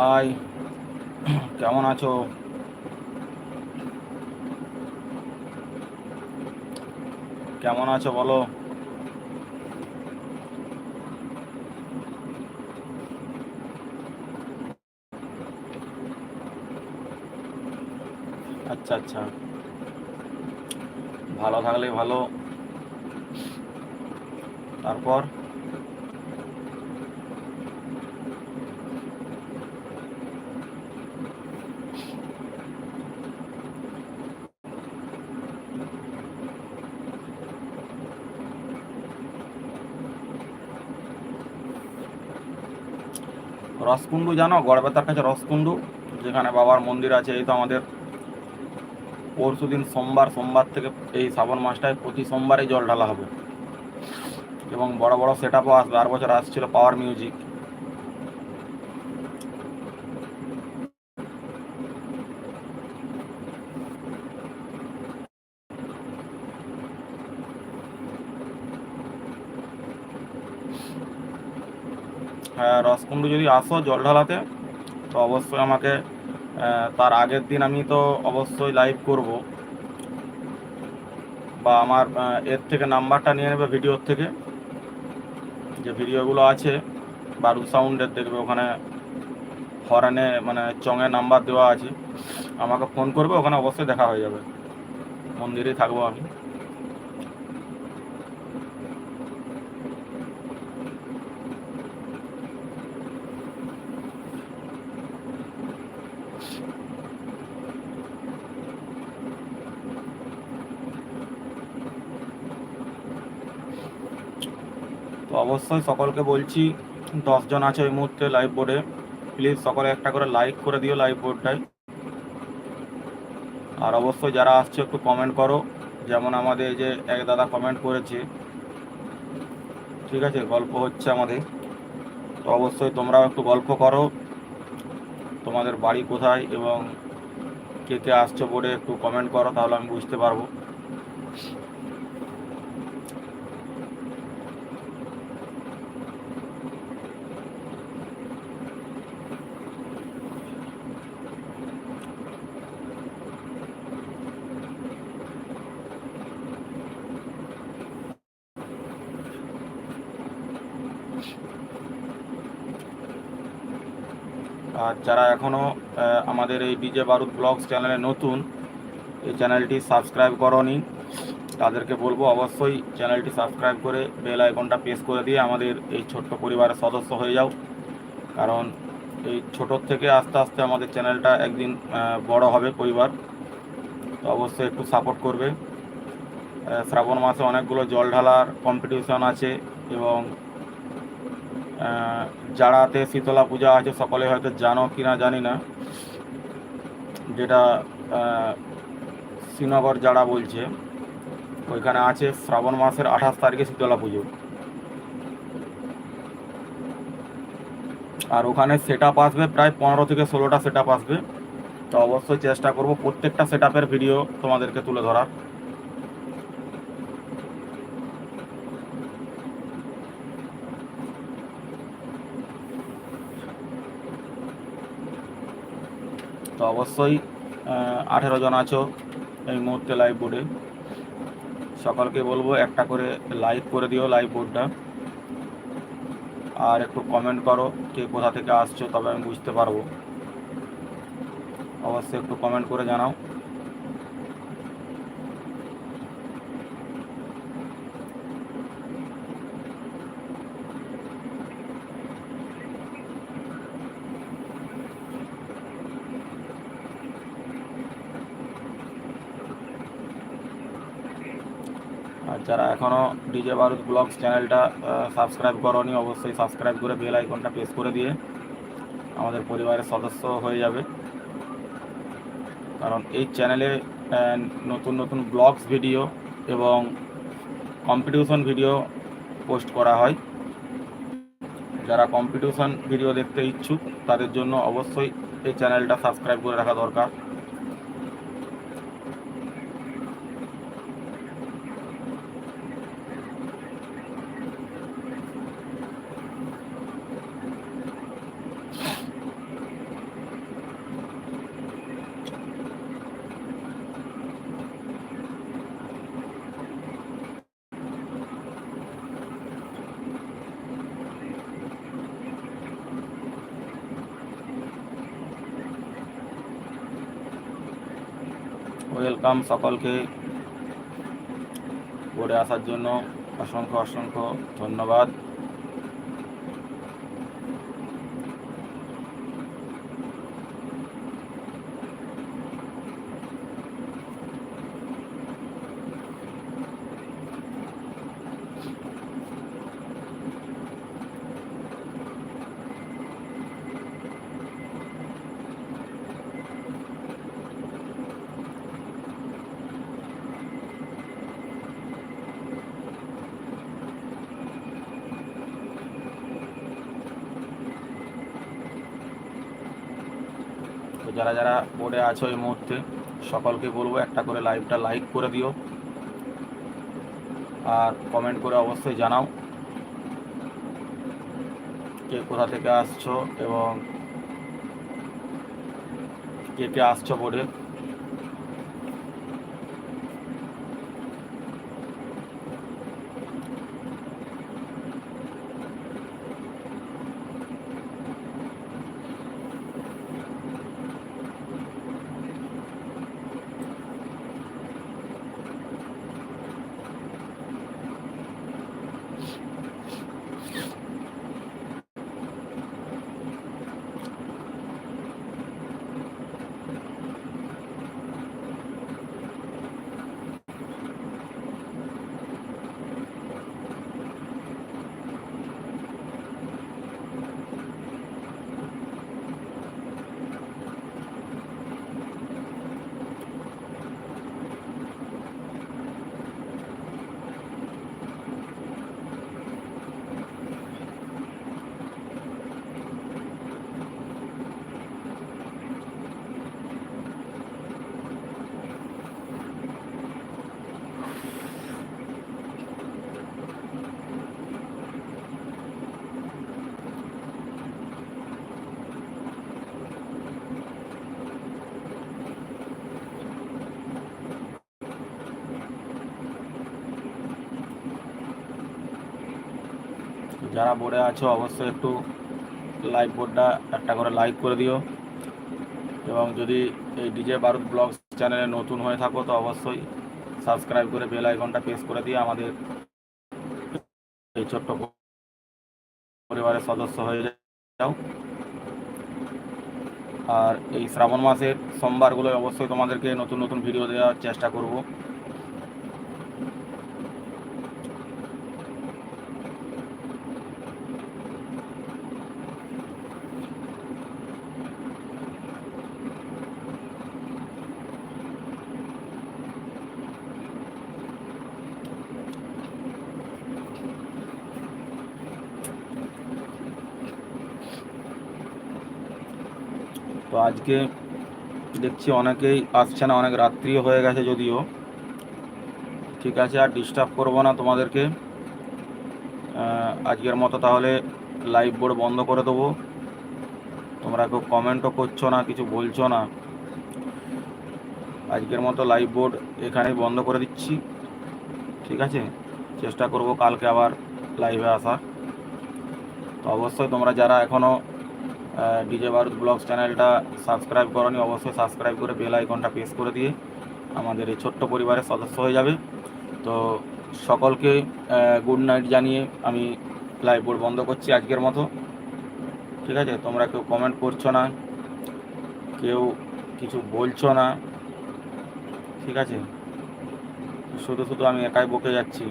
High কেমন আছো? কেমন আছো বলো? আচ্ছা আচ্ছা। ভালো থাকলে ভালো। তারপর? রসকুণ্ডু জানো? গড়বেতার কাছে রসকুণ্ডু, যেখানে বাবার মন্দির আছে। এই তো আমাদের পরশু দিন সোমবার সোমবার থেকে এই শ্রাবণ মাসটায় প্রতি সোমবারে জল ঢালা হবে। এবং বড় বড় সেট আপও আসবে। আর বছর আসছিল পাওয়ার মিউজিক হ্যাঁ রসকুণ্ডু যদি আসো জল ঢালাতে তো অবশ্যই আমাকে তার আগের দিন আমি তো অবশ্যই লাইভ করব। বা আমার এর থেকে নাম্বারটা নিয়ে নেবে ভিডিওর থেকে। যে ভিডিওগুলো আছে বারুদ সাউন্ডের দেখবে, ওখানে হরানে মানে চঙে নাম্বার দেওয়া আছে। আমাকে ফোন করবে, ওখানে অবশ্যই দেখা হয়ে যাবে। মন্দিরে থাকব আমি তো অবশ্যই সকলকে বলছি, দশজন আছে ওই মুহূর্তে লাইভ বোর্ডে প্লিজ সকলে একটা করে লাইক করে দিও লাইভ বোর্ডটায় আর অবশ্যই যারা আসছে একটু কমেন্ট করো। যেমন আমাদের এই যে এক দাদা কমেন্ট করেছে। ঠিক আছে, গল্প হচ্ছে আমাদের। তো অবশ্যই তোমরাও একটু গল্প করো। তোমাদের বাড়ি কোথায় এবং কে কে আসছো বোর্ডে একটু কমেন্ট করো, তাহলে আমি বুঝতে পারব। আর যারা এখনও আমাদের এই বিজে বারুদ ব্লগস চ্যানেলে নতুন, এই চ্যানেলটি সাবস্ক্রাইব করনি, তাদেরকে বলব অবশ্যই চ্যানেলটি সাবস্ক্রাইব করে বেল আইকনটা প্রেস করে দিয়ে আমাদের এই ছোট্ট পরিবারের সদস্য হয়ে যাও। কারণ এই ছোটোর থেকে আস্তে আস্তে আমাদের চ্যানেলটা একদিন বড় হবে পরিবার। তো অবশ্যই একটু সাপোর্ট করবে। শ্রাবণ মাসে অনেকগুলো জল ঢালার কম্পিটিশন আছে এবং জাড়াতে শীতলা পূজা আছে, সকলে হয়তো জানো কি না জানি না। যেটা শ্রীনগর জাড়া বলছে, ওইখানে আছে শ্রাবণ মাসের আঠাশ তারিখে শীতলা পুজো। আর ওখানে সেট আপ আসবে প্রায় পনেরো থেকে ষোলোটা সেট আপ আসবে। তো অবশ্যই চেষ্টা করব প্রত্যেকটা সেট ভিডিও তোমাদেরকে তুলে ধরার। তো অবশ্যই আঠেরো জন আছো এই মুহূর্তে লাইভ বোর্ডে সকলকে বলব একটা করে লাইক করে দিও লাইভ বোর্ডটা আর একটু কমেন্ট করো কে কোথা থেকে আসছো, তবে আমি বুঝতে পারব। অবশ্যই একটু কমেন্ট করে জানাও। আর যারা এখনও ডিজে বারুদ ব্লগস চ্যানেলটা সাবস্ক্রাইব করনি, অবশ্যই সাবস্ক্রাইব করে বেল আইকনটা প্রেস করে দিয়ে আমাদের পরিবারের সদস্য হয়ে যাবে। কারণ এই চ্যানেলে নতুন নতুন ব্লগস ভিডিও এবং কম্পিটিশন ভিডিও পোস্ট করা হয়। যারা কম্পিটিশন ভিডিও দেখতে ইচ্ছুক, তাদের জন্য অবশ্যই এই চ্যানেলটা সাবস্ক্রাইব করে রাখা দরকার। ওয়েলকাম সকলকে। পড়ে আসার জন্য অসংখ্য অসংখ্য ধন্যবাদ। তো যারা যারা বোর্ডে আছো এই মুহূর্তে, সকলকে বলব একটা করে লাইভটা লাইক করে দিও। আর কমেন্ট করে অবশ্যই জানাও কে কোথা থেকে আসছো এবং কে কে আসছো বোর্ডে যারা বোর্ডে আছো, অবশ্যই একটু লাইভ বোর্ডটা একটা করে লাইক করে দিও। এবং যদি এই ডিজে বারুদ ব্লগস চ্যানেলে নতুন হয়ে থাকো, তো অবশ্যই সাবস্ক্রাইব করে বেল আইকনটা প্রেস করে দিয়ে আমাদের এই ছোট্ট পরিবারের সদস্য হয়ে যাও। আর এই শ্রাবণ মাসের সোমবারগুলোয় অবশ্যই তোমাদেরকে নতুন নতুন ভিডিও দেওয়ার চেষ্টা করব। তো আজকে দেখছি অনেকেই আসছে না, অনেক রাত্রিও হয়ে গেছে যদিও। ঠিক আছে, আর ডিস্টার্ব করব না তোমাদেরকে। আজকের মতো তাহলে লাইভ বোর্ড বন্ধ করে দেবো। তোমরা কেউ কমেন্টও করছ না, কিছু বলছো না। আজকের মতো লাইভ বোর্ড এখানেই বন্ধ করে দিচ্ছি। ঠিক আছে? চেষ্টা করব কালকে আবার লাইভে আসার। তো অবশ্যই তোমরা যারা এখনও ডিজে ভারত ব্লগস চ্যানেলটা সাবস্ক্রাইব করনি, অবশ্যই সাবস্ক্রাইব করে বেল আইকনটা প্রেস করে দিয়ে আমাদের এই ছোট্ট পরিবারের সদস্য হয়ে যাবে। তো সকলকে গুড নাইট জানিয়ে আমি লাইভ বোর্ড বন্ধ করছি আজকের মতো। ঠিক আছে? তোমরা কেউ কমেন্ট করছ না, কেউ কিছু বলছো না, ঠিক আছে? শুধু শুধু আমি একাই বকে যাচ্ছি।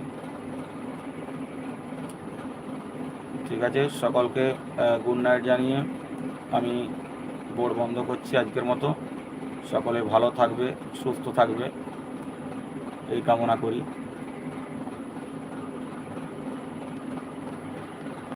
ঠিক আছে? সকলকে গুড নাইট জানিয়ে আমি বোর্ড বন্ধ করছি আজকের মতো। সকলে ভালো থাকবে সুস্থ থাকবে। এই কামনা করি।